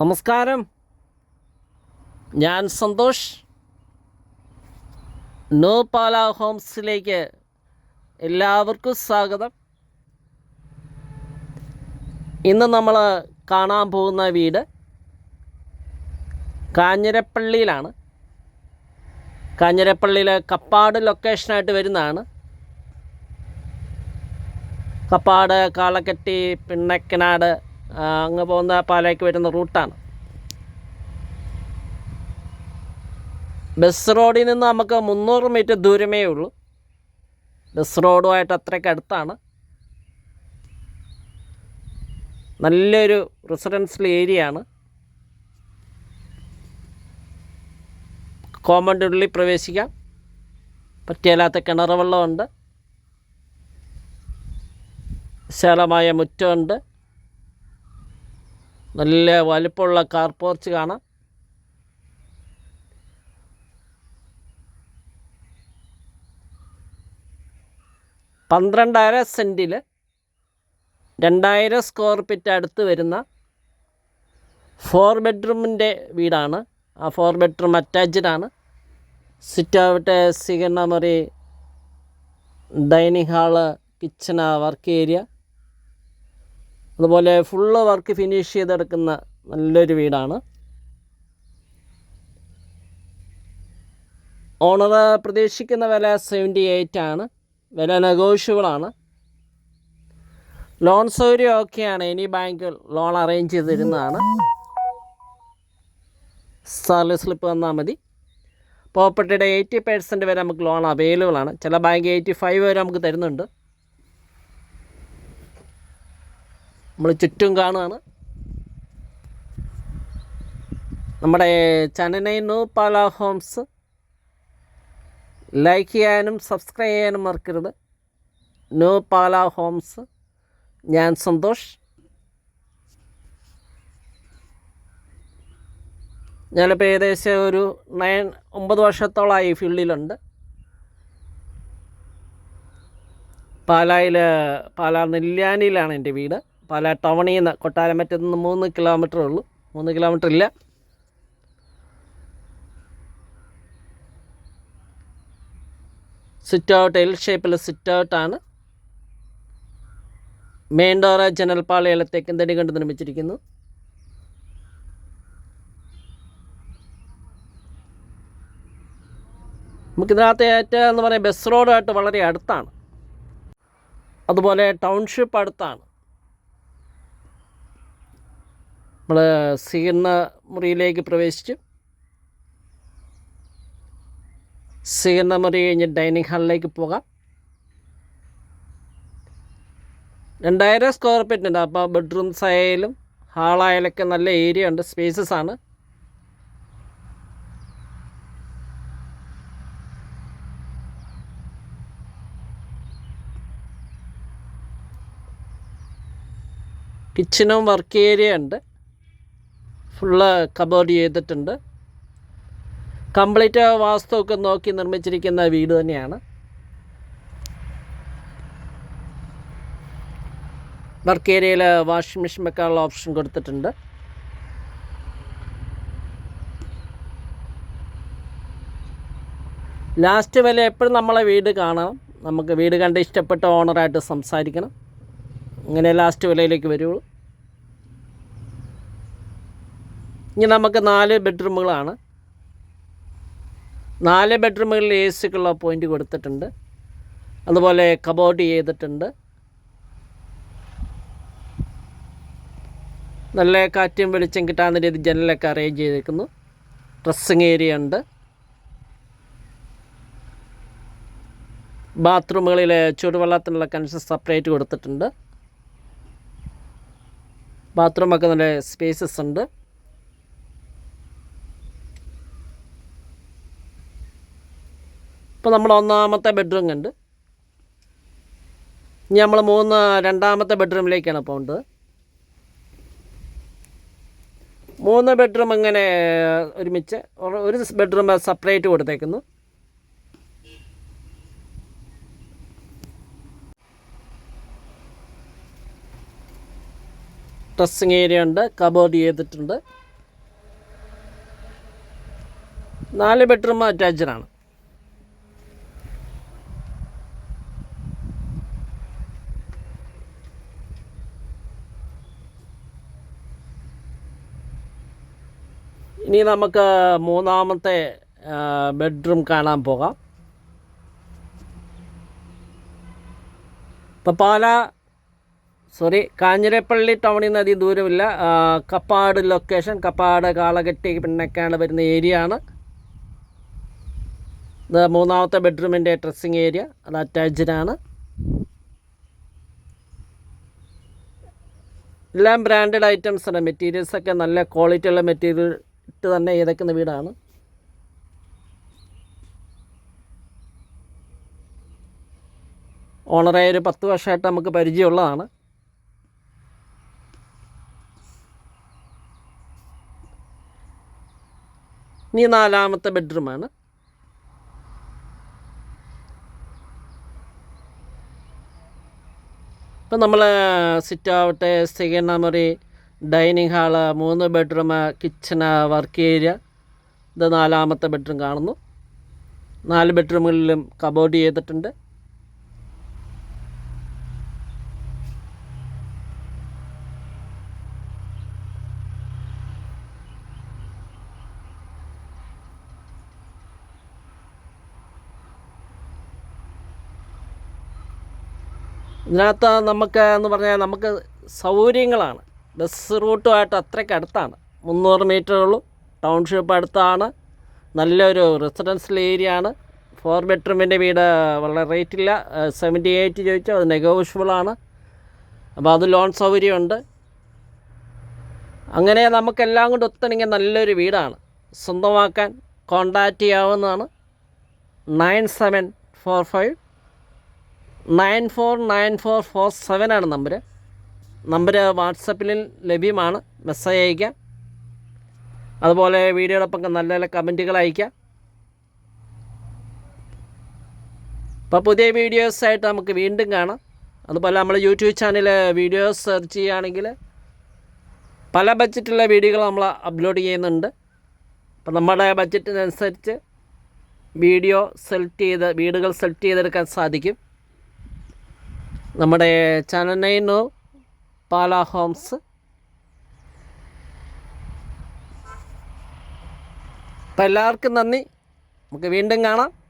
നമസ്കാരം. ഞാൻ സന്തോഷ്. നോ പാല ഹോംസിലേക്ക് എല്ലാവർക്കും സ്വാഗതം. ഇന്ന് നമ്മൾ കാണാൻ പോകുന്ന വീട് കാഞ്ഞിരപ്പള്ളിയിലാണ്. കാഞ്ഞിരപ്പള്ളിയിലെ കപ്പാട് ലൊക്കേഷനായിട്ട് വരുന്നതാണ്. കപ്പാട് കാളക്കെട്ടി പിണ്ണക്കനാട് അങ്ങ് പോകുന്ന പാലയ്ക്ക് വരുന്ന റൂട്ടാണ്. ബസ് റോഡിൽ നിന്ന് നമുക്ക് മുന്നൂറ് മീറ്റർ ദൂരമേ ഉള്ളൂ. ബസ് റോഡുമായിട്ട് അത്രയ്ക്ക് അടുത്താണ്. നല്ലൊരു റെസിഡൻഷ്യൽ ഏരിയ ആണ് കോമ്പൗണ്ടിനുള്ളിൽ പ്രവേശിക്കാം. പറ്റിയല്ലാത്ത കിണർ വെള്ളമുണ്ട് വിശാലമായ മുറ്റമുണ്ട്. നല്ല വലിപ്പമുള്ള കാർ പോർച്ച് കാണാം. പന്ത്രണ്ടര സെന്റിൽ രണ്ടായിരം സ്ക്വയർ ഫീറ്റ് അടുത്ത് വരുന്ന ഫോർ ബെഡ്റൂമിന്റെ വീടാണ്. ആ ഫോർ ബെഡ്റൂം അറ്റാച്ച്ഡ് ആണ്. സിറ്റ് ഔട്ട് സ്വീകരണ മുറി dining hall kitchen work area അതുപോലെ ഫുള്ള് വർക്ക് ഫിനിഷ് ചെയ്തെടുക്കുന്ന നല്ലൊരു വീടാണ്. ഓണർ പ്രതീക്ഷിക്കുന്ന വില സെവന്റി എയ്റ്റ് ആണ്. വില നെഗോഷ്യബിൾ ആണ്. ലോൺ സൗകര്യം ഓക്കെയാണ് ഇനി ബാങ്ക് ലോൺ അറേഞ്ച് ചെയ്ത് തരുന്നതാണ് സാലറി സ്ലിപ്പ് തന്നാൽ മതി പ്രോപ്പർട്ടിയുടെ എയ്റ്റി പെർസെന്റ് വരെ നമുക്ക് ലോൺ അവൈലബിൾ ആണ്. ചില ബാങ്ക് എയ്റ്റി ഫൈവ് വരെ നമുക്ക് തരുന്നുണ്ട്. നമ്മൾ ചുറ്റും കാണുകയാണ് നമ്മുടെ ചനനൈ നോ പാല ഹോംസ്. ലൈക്ക് ചെയ്യാനും സബ്സ്ക്രൈബ് ചെയ്യാനും മറക്കരുത്. No Pala homes. ഞാൻ സന്തോഷ്. ഞാനിപ്പോൾ ഏകദേശം ഒരു നയൻ ഒമ്പത് വർഷത്തോളമായി ഫീൽഡിലുണ്ട്. പാലായിൽ പാലാ നെല്ലിയാനിയിലാണ് എന്റെ വീട്. പാലാ ടൗണിൽ നിന്ന് കൊട്ടാരമറ്റത്ത് നിന്ന് മൂന്ന് കിലോമീറ്റർ ഉള്ളൂ. മൂന്ന് കിലോമീറ്റർ ഇല്ല. സിറ്റ് ഔട്ട് എൽ ഷേപ്പിൽ സിറ്റ് ഔട്ടാണ് മെയിൻ ഡോർ ജനൽപ്പാളികളെ തെക്കൻ തടി കണ്ട് നിർമ്മിച്ചിരിക്കുന്നു? നമുക്കിതിനകത്ത് ഏറ്റവും എന്ന് പറയുന്നത് ബസ് റോഡായിട്ട് വളരെ അടുത്താണ്. അതുപോലെ ടൗൺഷിപ്പ് അടുത്താണ്. നമ്മൾ സ്വീകരണ മുറിയിലേക്ക് പ്രവേശിച്ച്. സ്വീകരണ മുറി കഴിഞ്ഞ് ഡൈനിങ് ഹാളിലേക്ക് പോകാം. രണ്ടായിരം സ്ക്വയർ ഫീറ്റ് ഉണ്ട്. അപ്പോൾ ബെഡ്റൂംസ് ആയാലും ഹാളായാലൊക്കെ നല്ല ഏരിയ ഉണ്ട്. സ്പേസസ് ആണ്. കിച്ചനും വർക്ക് ഏരിയ ഉണ്ട്. ഫുള്ള് കബോർഡ് ചെയ്തിട്ടുണ്ട്. കംപ്ലീറ്റ് വാസ്തുവൊക്കെ നോക്കി നിർമ്മിച്ചിരിക്കുന്ന വീട് തന്നെയാണ്. വർക്ക് ഏരിയയിൽ വാഷിംഗ് മെഷീൻ വെക്കാനുള്ള ഓപ്ഷൻ കൊടുത്തിട്ടുണ്ട്. ലാസ്റ്റ് വില എപ്പോഴും നമ്മളെ വീട് കാണണം. നമുക്ക് വീട് കണ്ട് ഇഷ്ടപ്പെട്ട ഓണറായിട്ട് സംസാരിക്കണം. അങ്ങനെ ലാസ്റ്റ് വിലയിലേക്ക് വരുള്ളൂ. ഇനി നമുക്ക് നാല് ബെഡ്റൂമുകളാണ്. നാല് ബെഡ്റൂമുകളിൽ എ സിക്കുള്ള പോയിന്റ് കൊടുത്തിട്ടുണ്ട്. അതുപോലെ കബോർഡ് ചെയ്തിട്ടുണ്ട്. നല്ല കാറ്റും വെളിച്ചം കിട്ടാവുന്ന രീതി ജനലൊക്കെ അറേഞ്ച് ചെയ്തിരിക്കുന്നു ഡ്രസ്സിങ് ഏരിയ ഉണ്ട്. ബാത്റൂമുകളിൽ ചൂടുവെള്ളത്തിനുള്ള കണക്ഷൻ സെപ്പറേറ്റ് കൊടുത്തിട്ടുണ്ട്. ബാത്റൂമൊക്കെ നല്ല സ്പേസസ് ഉണ്ട്. ഇപ്പോൾ നമ്മൾ ഒന്നാമത്തെ ബെഡ്റൂം കണ്ട്. ഇനി നമ്മൾ മൂന്ന് രണ്ടാമത്തെ ബെഡ്റൂമിലേക്കാണ് പോകേണ്ടത്. മൂന്ന് ബെഡ്റൂം അങ്ങനെ ഒരുമിച്ച് ഒരു ബെഡ്റൂം സെപ്പറേറ്റ് കൊടുത്തേക്കുന്നു. ഡ്രസ്സിങ് ഏരിയ ഉണ്ട് കബോർഡ് ചെയ്തിട്ടുണ്ട്. നാല് ബെഡ്റൂം അറ്റാച്ച്ഡാണ് ഇനി നമുക്ക് മൂന്നാമത്തെ ബെഡ്റൂം കാണാൻ പോകാം. ഇപ്പോൾ പാല സോറി കാഞ്ഞിരപ്പള്ളി ടൗണിൽ നിന്ന് അധികം ദൂരമില്ല. കപ്പാട് ലൊക്കേഷൻ കപ്പാട് കാളകെട്ടി പിന്നൊക്കെയാണ് വരുന്ന ഏരിയ ആണ്. ഇത് മൂന്നാമത്തെ ബെഡ്റൂമിന്റെ ഡ്രസ്സിങ് ഏരിയ അത് അറ്റാച്ച്ഡാണ് എല്ലാം ബ്രാൻഡഡ് ഐറ്റംസ് ആണ്. മെറ്റീരിയൽസ് ഒക്കെ നല്ല ക്വാളിറ്റി ഉള്ള മെറ്റീരിയൽ ഇട്ട് തന്നെ ഏതൊക്കെ വീടാണ്. ഓണറായ ഒരു പത്ത് വർഷമായിട്ട് നമുക്ക് പരിചയമുള്ളതാണ്. ഇനി നാലാമത്തെ ബെഡ്റൂമാണ്. ഇപ്പം നമ്മൾ സിറ്റ് ആവട്ടെ സെക്കൻഡ് മുറി ഡൈനിങ് ഹാൾ മൂന്ന് ബെഡ്റൂം കിച്ചണ് വർക്ക് ഏരിയ ഇത് നാലാമത്തെ ബെഡ്റൂം കാണുന്നു. നാല് ബെഡ്റൂമുകളിലും കബോർഡ് ചെയ്തിട്ടുണ്ട്. ഇതിനകത്ത് നമുക്ക് എന്ന് പറഞ്ഞാൽ നമുക്ക് സൗകര്യങ്ങളാണ്. ബസ് റൂട്ടുമായിട്ട് അത്രയ്ക്ക് അടുത്താണ്. മുന്നൂറ് മീറ്ററേ ടൗൺഷിപ്പ് അടുത്താണ്. നല്ലൊരു റെസിഡൻഷ്യൽ ഏരിയ ആണ്. ഫോർ ബെഡ്റൂമിന്റെ വീട് വളരെ റേറ്റ് ഇല്ല. സെവന്റി എയ്റ്റ് ചോദിച്ചാൽ അത് നെഗോഷ്യബിളാണ് അപ്പോൾ അത് ലോൺ സൗകര്യമുണ്ട്. അങ്ങനെ നമുക്കെല്ലാം കൊണ്ട് ഒത്തിണങ്ങിയ നല്ലൊരു വീടാണ്. സ്വന്തമാക്കാൻ കോണ്ടാക്റ്റ് ചെയ്യാവുന്നതാണ്. Nine seven four five nine four nine four four seven ആണ് നമ്പർ നമ്പർ വാട്സപ്പിൽ ലഭ്യമാണ്. മെസ്സേജ് അയക്കാം അതുപോലെ വീഡിയോടൊപ്പം നല്ല നല്ല കമന്റുകൾ അയക്കാം അപ്പോൾ പുതിയ വീഡിയോസായിട്ട് നമുക്ക് വീണ്ടും കാണാം. അതുപോലെ നമ്മൾ യൂട്യൂബ് ചാനൽ വീഡിയോസ് സെർച്ച് ചെയ്യുകയാണെങ്കിൽ പല ബഡ്ജറ്റുള്ള വീഡിയോകൾ നമ്മൾ അപ്ലോഡ് ചെയ്യുന്നുണ്ട്. അപ്പോൾ നമ്മുടെ ബഡ്ജറ്റിനനുസരിച്ച് വീഡിയോ സെലക്ട് ചെയ്ത് വീടുകൾ സെലക്ട് ചെയ്തെടുക്കാൻ സാധിക്കും. നമ്മുടെ ചാനൽ നെയ്നു പാല ഹോംസ്. അപ്പം എല്ലാവർക്കും നന്ദി. നമുക്ക് വീണ്ടും കാണാം.